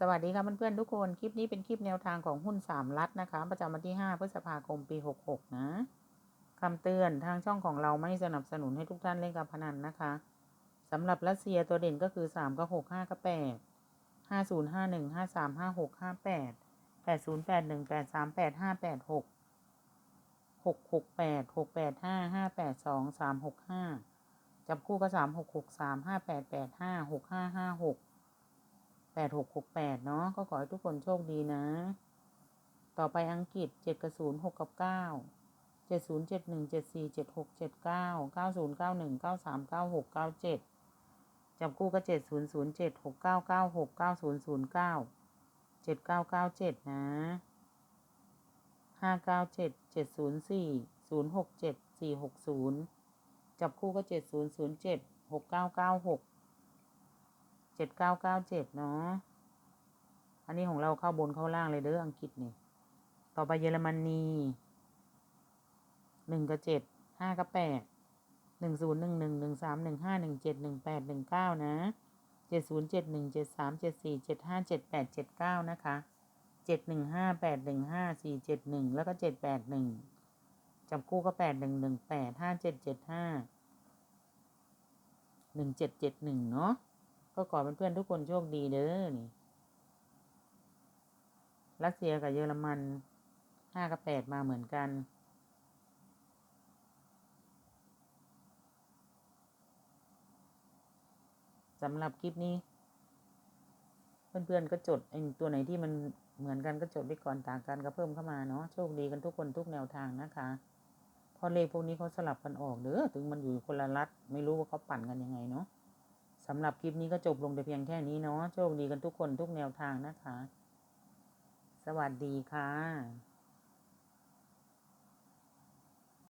สวัสดีค่ะเพื่อนๆทุกคน คลิปนี้เป็นคลิปแนวทางของหุ้นสามรัฐนะคะ ประจำวันที่ 5 พฤษภาคมปี 66 นะคำเตือนทางช่องของเราไม่สนับสนุนให้ทุกท่านเล่นการพนันนะคะสำหรับรัสเซียตัวเด่นก็คือ 3ก็6 5ก็8 50 51 53 56 58 80 81 83 85 86 668 685 582 365 จับคู่ก็ 3663 5885 6556 แปดหกหกแปดเนาะก็ขอให้ทุกคนโชคดีนะ ต่อไปอังกฤษเจ็ดกับศูนย์หกกับเก้าเจ็ดศูนย์เจ็ดหนึ่งเจ็ดสี่เจ็ดหกเจ็ดเก้าเก้าศูนย์เก้าหนึ่งเก้าสามเก้าหกเก้าเจ็ดจับคู่ก็เจ็ดศูนย์ศูนย์เจ็ดหกเก้าเก้าหกเก้าศูนย์ศูนย์เก้าเจ็ดเก้าเก้าเจ็ดนะห้าเก้าเจ็ดเจ็ดศูนย์สี่ศูนย์หกเจ็ดสี่หกศูนย์จับคู่ก็เจ็ดศูนย์ศูนย์เจ็ดหกเก้าเก้าหก เจ็ดเก้าเก้าเจ็ดเนาะ อันนี้ของเราเข้าบนเข้าล่างเลยเด้ออังกฤษนี่ ต่อไปเยอรมนีหนึ่งกับเจ็ดห้ากับแปดหนึ่งศูนย์หนึ่งหนึ่งหนึ่งสามหนึ่งห้าหนึ่งเจ็ดหนึ่งแปดหนึ่งเก้านะเจ็ดศูนย์เจ็ดหนึ่งเจ็ดสามเจ็ดสี่เจ็ดห้าเจ็ดแปดเจ็ดเก้านะคะเจ็ดหนึ่งห้าแปดหนึ่งห้าสี่เจ็ดหนึ่งแล้วก็เจ็ดแปดหนึ่งจับคู่ก็แปดหนึ่งหนึ่งแปดห้าเจ็ดเจ็ดห้าหนึ่งเจ็ดเจ็ดหนึ่งเนาะ ก็ขอเพื่อนๆทุกคนโชคดีเด้อนี่รัสเซียกับเยอรมันห้ากับแปดมาเหมือนกัน สำหรับคลิปนี้ เพื่อนๆก็จดไอ้ตัวไหนที่มันเหมือนกันก็จดไว้ก่อนต่างกันก็เพิ่มเข้ามาเนาะโชคดีกันทุกคนทุกแนวทางนะคะพราะเลขพวกนี้เขาสลับกันออกเด้อถึงมันอยู่คนละรัฐไม่รู้ว่าเขาปั่นกันยังไงเนาะ สำหรับคลิปนี้ก็จบลงแต่เพียงแค่นี้เนาะโชคดีกันทุกคนทุกแนวทางนะคะ สวัสดีค่ะ